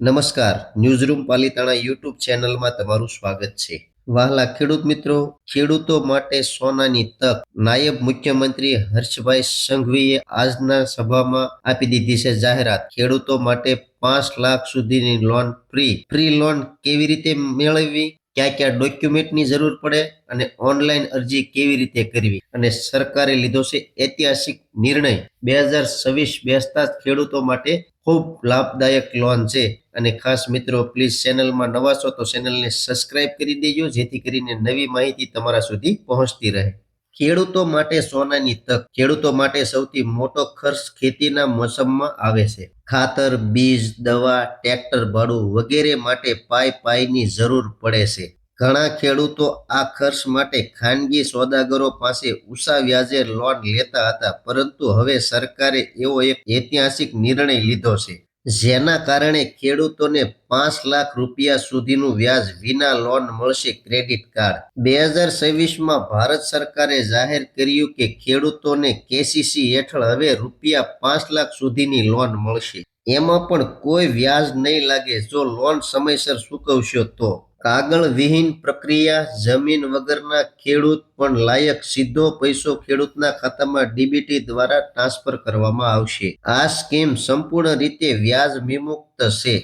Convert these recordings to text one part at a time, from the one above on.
નમસ્કાર. Newsroom Palitana YouTube ચેનલમાં તમારું સ્વાગત છે. વહાલા ખેડૂત મિત્રો, ખેડૂતો માટે સોનાની તક નાયબ મુખ્યમંત્રી હર્ષભાઈ સંઘવીએ આજના સભામાં આપી દીધી છે જાહેરાત. ખેડૂતો માટે પાંચ લાખ સુધીની લોન ફ્રી. ફ્રી લોન કેવી રીતે મેળવવી? ક્યાં ક્યાં ડોક્યુમેન્ટની જરૂર પડે અને ઓનલાઈન અરજી કેવી રીતે કરવી? અને સરકારે લીધો છે ઐતિહાસિક નિર્ણય. બે હજાર છવ્વીસ બેસતા ખેડૂતો માટે ખૂબ લાભદાયક લોન છે. અને ખાસ મિત્રો પ્લીઝ ચેનલમાં નવા છો તો ચેનલને સબસ્ક્રાઇબ કરી દેજો, જેથી કરીને નવી માહિતી તમારા સુધી પહોંચતી રહે. ખેડૂતો માટે સોનાની તક, ખેડૂતો માટે સૌથી મોટો ખર્ચ ખેતીના મોસમમાં આવે છે. ખાતર, બીજ, દવા, ટ્રેક્ટર, ભાડું વગેરે માટે પાય પાયની જરૂર પડે છે. ઘણા ખેડૂતો આ ખર્ચ માટે ખાનગી સોદાગરો પાસે ઊંચા વ્યાજે લોન લેતા હતા, પરંતુ હવે સરકારે એવો એક ઐતિહાસિક નિર્ણય લીધો છે. જેના કારણે ખેડૂતોને પાંચ લાખ રૂપિયા સુધીનું વ્યાજ વિના લોન મળશે ક્રેડિટ કાર્ડ. બે હજાર છવ્વીસમાં ભારત સરકારે જાહેર કર્યું કે ખેડૂતોને કેસીસી હેઠળ હવે રૂપિયા પાંચ લાખ સુધીની લોન મળશે. એમાં પણ કોઈ વ્યાજ નહીં લાગે જો લોન સમયસર ચૂકવશો તો. કાગળ વિહીન પ્રક્રિયા જમીન વગરના ખેડૂત પણ લાયક સીધો પૈસો ખેડૂતના ખાતામાં ડીબીટી દ્વારા ટ્રાન્સફર કરવામાં આવશે. આ સ્કીમ સંપૂર્ણ રીતે વ્યાજ વિમુક્ત છે.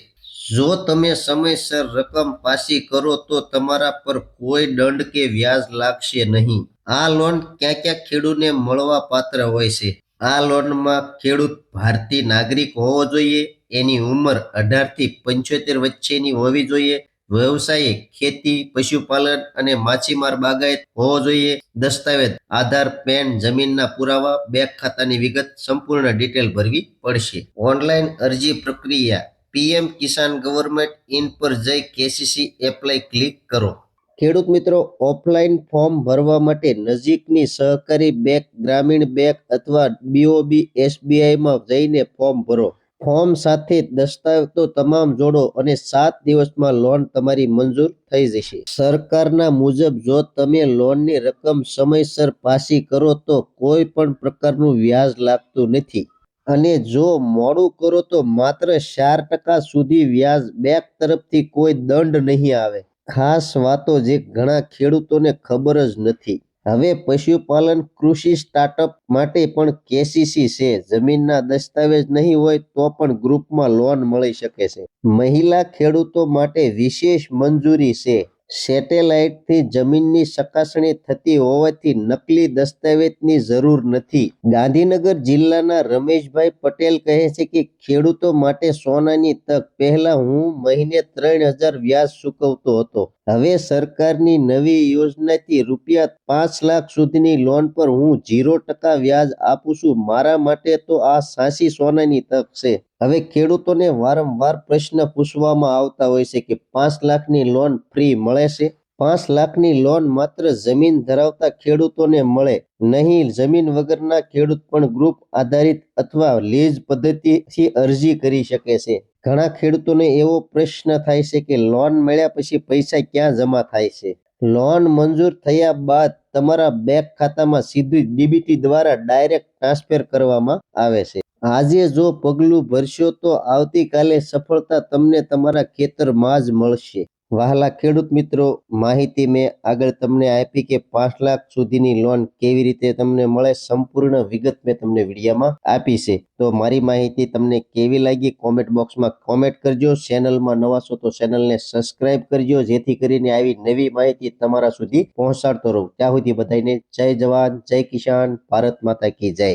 જો તમે સમયસર રકમ પાછી કરો તો તમારા પર કોઈ દંડ કે વ્યાજ લાગશે નહીં. આ લોન ક્યાં ક્યાં ખેડૂતને મળવા પાત્ર હોય છે? આ લોનમાં ખેડૂત ભારતીય નાગરિક હોવો જોઈએ, એની ઉંમર અઢારથી પંચોતેર વચ્ચેની હોવી જોઈએ વ્યવસાયિક ખેતી, પશુપાલન અને માછીમાર બાગાયત હોવો જોઈએ. દસ્તાવેજ, આધાર, પેન, જમીનના પુરાવા, બેંક ખાતાની વિગત સંપૂર્ણ ડિટેલ ભરવી પડશે. ઓનલાઈન અરજી પ્રક્રિયા, પીએમ કિસાન ગવર્મેન્ટ ઇન પર જઈ કેસીસી એપ્લાય ક્લિક કરો. ખેડૂત મિત્રો, ઓફલાઈન ફોર્મ ભરવા માટે નજીકની સહકારી બેંક, ગ્રામીણ બેંક અથવા બીઓબી એસબીઆઈમાં જઈને ફોર્મ ભરો. ફોર્મ સાથે દસ્તાવેજો તમામ જોડો અને સાત દિવસમાં લોન તમારી મંજૂર થઈ જશે. સરકારના મુજબ જો તમે લોનની રકમ સમયસર પાછી કરો તો કોઈ પણ પ્રકારનું વ્યાજ લાગતું નથી. અને જો મોડું કરો તો માત્ર ચાર ટકા સુધી વ્યાજ બેંક તરફથી કોઈ દંડ નહીં આવે. ખાસ વાતો જે ઘણા ખેડૂતોને ખબર જ નથી. હવે પશુપાલન કૃષિ સ્ટાર્ટઅપ માટે પણ કેસીસી છે. જમીનના દસ્તાવેજ નહીં હોય તો પણ ગ્રુપમાં લોન મળી શકે છે. મહિલા ખેડૂતો માટે વિશેષ મંજૂરી છે. સેટેલાઇટથી જમીનની ચકાસણી થતી હોવાથી નકલી દસ્તાવેજની જરૂર નથી. ગાંધીનગર જિલ્લાના રમેશભાઈ પટેલ કહે છે કે ખેડૂતો માટે સોનાની તક. પહેલા હું મહિને ત્રણ હજાર વ્યાજ ચૂકવતો હતો. હવે સરકારની નવી યોજનાથી રૂપિયા પાંચ લાખ સુધીની લોન પર હું ઝીરો ટકા વ્યાજ આપું છું. મારા માટે તો આ સાચી સોનાની તક છે. હવે ખેડૂતોને વારંવાર પ્રશ્ન પૂછવામાં આવતા હોય છે કે પાંચ લાખની લોન ફ્રી મળે છે? પાંચ લાખની લોન માત્ર જમીન ધરાવતા ખેડૂતોને મળે, નહીં જમીન વગરના ખેડૂત પણ ગ્રુપ આધારિત અથવા લીઝ પદ્ધતિથી અરજી કરી શકે છે. ઘણા ખેડૂતોને એવો પ્રશ્ન થાય છે કે લોન મળ્યા પછી પૈસા ક્યાં જમા થાય છે? લોન મંજૂર થયા બાદ તમારા બેંક ખાતામાં સીધું ડીબીટી દ્વારા ડાયરેક્ટ ટ્રાન્સફર કરવામાં આવે છે. આજે જો પગલું ભરશો તો આવતીકાલે સફળતા તમને તમારા ખેતરમાં જ મળશે. વહાલા ખેડૂત મિત્રો, માહિતી મેં આગળ તમને આપી કે પાંચ લાખ સુધીની લોન કેવી રીતે તમને મળે, સંપૂર્ણ વિગત મેં તમને વિડીયામાં આપી છે. તો મારી માહિતી તમને કેવી લાગી કોમેન્ટ બોક્સમાં કોમેન્ટ કરજો. ચેનલમાં નવા છો તો ચેનલને સબસ્ક્રાઇબ કરજો, જેથી કરીને આવી નવી માહિતી તમારા સુધી પહોંચાડતો રહું. ત્યાં સુધી બધાને જય જવાન, જય કિસાન, ભારત માતા કી જય.